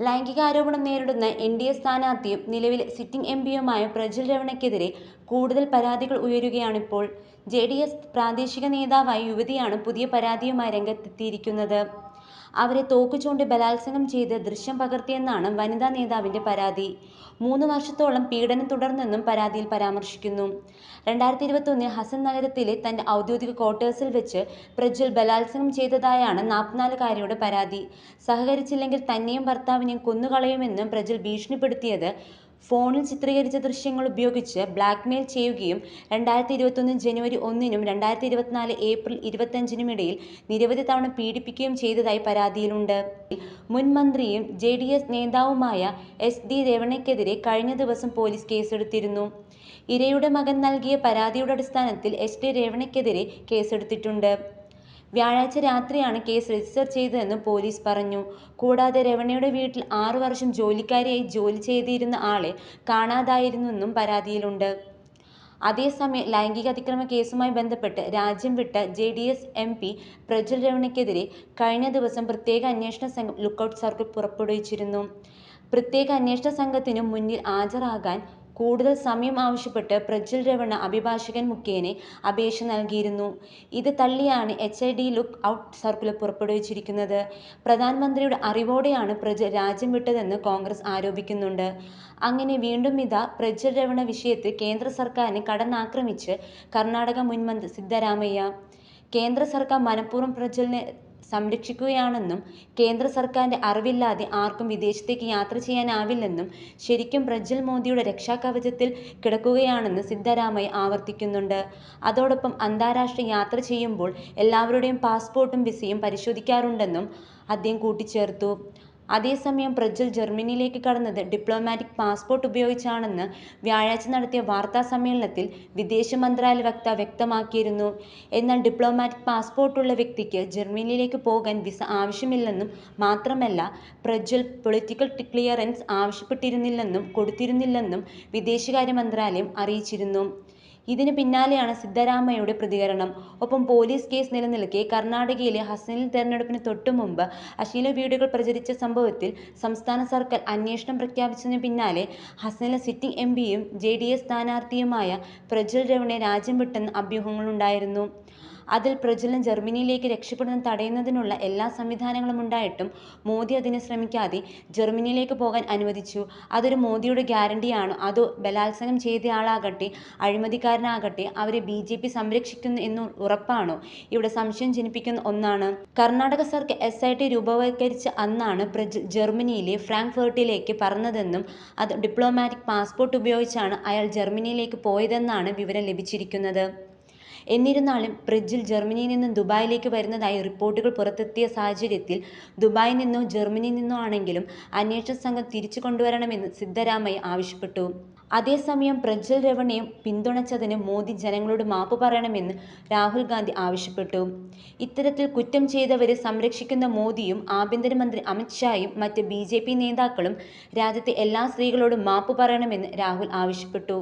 ലൈംഗികാരോപണം നേരിടുന്ന N D A സ്ഥാനാർത്ഥിയും നിലവിലെ സിറ്റിംഗ് എം പിയുമായ പ്രജ്വൽ രവണയ്ക്കെതിരെ കൂടുതൽ പരാതികൾ ഉയരുകയാണിപ്പോൾ. ജെ ഡി എസ് പ്രാദേശിക നേതാവായ യുവതിയാണ് പുതിയ പരാതിയുമായി രംഗത്തെത്തിയിരിക്കുന്നത്. അവരെ തോക്കുചൂണ്ടി ബലാത്സംഗം ചെയ്ത് ദൃശ്യം പകർത്തിയെന്നാണ് വനിതാ നേതാവിന്റെ പരാതി. മൂന്ന് വർഷത്തോളം പീഡനം തുടർന്നെന്നും പരാതിയിൽ പരാമർശിക്കുന്നു. രണ്ടായിരത്തി ഇരുപത്തൊന്നിൽ ഹസൻ നഗരത്തിലെ തന്റെ ഔദ്യോഗിക ക്വാർട്ടേഴ്സിൽ വെച്ച് പ്രജ്വൽ ബലാത്സംഗം ചെയ്തതായാണ് നാൽപ്പത്തിനാലുകാരിയുടെ പരാതി. സഹകരിച്ചില്ലെങ്കിൽ തന്നെയും ഭർത്താവിനെയും കൊന്നുകളയുമെന്നും പ്രജ്വൽ ഭീഷണിപ്പെടുത്തിയത് ഫോണിൽ ചിത്രീകരിച്ച ദൃശ്യങ്ങൾ ഉപയോഗിച്ച് ബ്ലാക്ക്മെയിൽ ചെയ്യുകയും രണ്ടായിരത്തി ഇരുപത്തൊന്ന് ജനുവരി ഒന്നിനും രണ്ടായിരത്തി ഇരുപത്തിനാല് ഏപ്രിൽ ഇരുപത്തഞ്ചിനും ഇടയിൽ നിരവധി തവണ പീഡിപ്പിക്കുകയും ചെയ്തതായി പരാതിയിലുണ്ട്. മുൻ മന്ത്രിയും ജെ ഡി എസ് നേതാവുമായ എസ് ഡി രേവണയ്ക്കെതിരെ കഴിഞ്ഞ ദിവസം പോലീസ് കേസെടുത്തിരുന്നു. ഇരയുടെ മകൻ നൽകിയ പരാതിയുടെ അടിസ്ഥാനത്തിൽ എസ് ഡി രേവണയ്ക്കെതിരെ കേസെടുത്തിട്ടുണ്ട്. വ്യാഴാഴ്ച രാത്രിയാണ് കേസ് രജിസ്റ്റർ ചെയ്തതെന്ന് പോലീസ് പറഞ്ഞു. കൂടാതെ രമണയുടെ വീട്ടിൽ ആറു വർഷം ജോലിക്കാരിയായി ജോലി ചെയ്തിരുന്ന ആളെ കാണാതായിരുന്നെന്നും പരാതിയിലുണ്ട്. അതേസമയം ലൈംഗിക അതിക്രമ കേസുമായി ബന്ധപ്പെട്ട് രാജ്യം വിട്ട J D S M P Prajwal രമണയ്ക്കെതിരെ കഴിഞ്ഞ ദിവസം പ്രത്യേക അന്വേഷണ സംഘം ലുക്കൌട്ട് സർക്കിൾ പുറപ്പെടുവിച്ചിരുന്നു. പ്രത്യേക അന്വേഷണ സംഘത്തിനു മുന്നിൽ ഹാജരാകാൻ കൂടുതൽ സമയം ആവശ്യപ്പെട്ട് പ്രജ്വൽ രവണ അഭിഭാഷകൻ മുഖേന അപേക്ഷ നൽകിയിരുന്നു. ഇത് തള്ളിയാണ് H I D look out circular പുറപ്പെടുവിച്ചിരിക്കുന്നത്. പ്രധാനമന്ത്രിയുടെ അറിവോടെയാണ് പ്രജ രാജ്യം വിട്ടതെന്ന് കോൺഗ്രസ് ആരോപിക്കുന്നുണ്ട്. അങ്ങനെ വീണ്ടും ഇതാ പ്രജ്വൽ രവണ വിഷയത്തിൽ കേന്ദ്ര സർക്കാരിനെ കടന്നാക്രമിച്ച് കർണാടക മുൻ മന്ത്രി സിദ്ധരാമയ്യ. കേന്ദ്ര സർക്കാർ മനഃപൂർവം പ്രജ്വലിനെ സംരക്ഷിക്കുകയാണെന്നും കേന്ദ്ര സർക്കാരിന്റെ അറിവില്ലാതെ ആർക്കും വിദേശത്തേക്ക് യാത്ര ചെയ്യാനാവില്ലെന്നും ശരിക്കും പ്രജ്വൽ മോദിയുടെ രക്ഷാകവചത്തിൽ കിടക്കുകയാണെന്ന് സിദ്ധരാമയ്യ ആവർത്തിക്കുന്നുണ്ട്. അതോടൊപ്പം അന്താരാഷ്ട്ര യാത്ര ചെയ്യുമ്പോൾ എല്ലാവരുടെയും പാസ്പോർട്ടും വിസയും പരിശോധിക്കാറുണ്ടെന്നും അദ്ദേഹം കൂട്ടിച്ചേർത്തു. അതേസമയം പ്രജ്വൽ ജർമ്മനിയിലേക്ക് കടന്നത് ഡിപ്ലോമാറ്റിക് പാസ്പോർട്ട് ഉപയോഗിച്ചാണെന്ന് വ്യാഴാഴ്ച നടത്തിയ വാർത്താ സമ്മേളനത്തിൽ വിദേശ മന്ത്രാലയ വക്താവ് വ്യക്തമാക്കിയിരുന്നു. എന്നാൽ ഡിപ്ലോമാറ്റിക് പാസ്പോർട്ടുള്ള വ്യക്തിക്ക് ജർമ്മനിയിലേക്ക് പോകാൻ വിസ ആവശ്യമില്ലെന്നും മാത്രമല്ല പ്രജ്വൽ പൊളിറ്റിക്കൽ ക്ലിയറൻസ് ആവശ്യപ്പെട്ടിരുന്നില്ലെന്നും കൊടുത്തിരുന്നില്ലെന്നും വിദേശകാര്യ മന്ത്രാലയം അറിയിച്ചിരുന്നു. ഇതിന് പിന്നാലെയാണ് സിദ്ധരാമയ്യയുടെ പ്രതികരണം. ഒപ്പം പോലീസ് കേസ് നിലനിൽക്കെ കർണാടകയിലെ ഹസനിൽ തെരഞ്ഞെടുപ്പിന് തൊട്ടുമുമ്പ് അശ്ലീല വീഡിയോകൾ പ്രചരിച്ച സംഭവത്തിൽ സംസ്ഥാന സർക്കാർ അന്വേഷണം പ്രഖ്യാപിച്ചതിന് പിന്നാലെ ഹസനിലെ സിറ്റിംഗ് എം പിയും ജെ ഡി എസ് സ്ഥാനാർത്ഥിയുമായ പ്രജ്വൽ രവണ രാജ്യം വിട്ടെന്ന് അഭ്യൂഹങ്ങളുണ്ടായിരുന്നു. അതിൽ പ്രജ്വലൻ ജർമ്മനിയിലേക്ക് രക്ഷപ്പെടുന്നത് തടയുന്നതിനുള്ള എല്ലാ സംവിധാനങ്ങളും ഉണ്ടായിട്ടും മോദി അതിനെ ശ്രമിക്കാതെ ജർമ്മനിയിലേക്ക് പോകാൻ അനുവദിച്ചു. അതൊരു മോദിയുടെ ഗ്യാരണ്ടിയാണോ അതോ ബലാത്സംഗം ചെയ്തയാളാകട്ടെ അഴിമതിക്കാരനാകട്ടെ അവരെ ബി ജെ പി സംരക്ഷിക്കുന്നു എന്ന് ഉറപ്പാണോ ഇവിടെ സംശയം ജനിപ്പിക്കുന്ന ഒന്നാണ്. കർണാടക സർക്കാർ എസ് ഐ ടി രൂപവത്കരിച്ച അന്നാണ് പ്രജ് ജർമ്മനിയിലെ ഫ്രാങ്ക്ഫർട്ടിലേക്ക് പറന്നതെന്നും അത് ഡിപ്ലോമാറ്റിക് പാസ്പോർട്ട് ഉപയോഗിച്ചാണ് അയാൾ ജർമ്മനിയിലേക്ക് പോയതെന്നാണ് വിവരം ലഭിച്ചിരിക്കുന്നത്. എന്നിരുന്നാലും ബ്രിഡ്ജിൽ ജർമ്മനിയിൽ നിന്നും ദുബായിലേക്ക് വരുന്നതായി റിപ്പോർട്ടുകൾ പുറത്തെത്തിയ സാഹചര്യത്തിൽ ദുബായിൽ നിന്നോ ജർമ്മനിയിൽ നിന്നോ ആണെങ്കിലും അന്വേഷണ സംഘം തിരിച്ചു കൊണ്ടുവരണമെന്ന് സിദ്ധരാമയ്യ ആവശ്യപ്പെട്ടു. അതേസമയം പ്രജ്വൽ രവണയെ പിന്തുണച്ചതിന് മോദി ജനങ്ങളോട് മാപ്പ് പറയണമെന്ന് രാഹുൽ ഗാന്ധി ആവശ്യപ്പെട്ടു. ഇത്തരത്തിൽ കുറ്റം ചെയ്തവരെ സംരക്ഷിക്കുന്ന മോദിയും ആഭ്യന്തരമന്ത്രി അമിത്ഷായും അമിത് മറ്റ് ബി നേതാക്കളും രാജ്യത്തെ എല്ലാ സ്ത്രീകളോടും മാപ്പ് പറയണമെന്ന് രാഹുൽ ആവശ്യപ്പെട്ടു.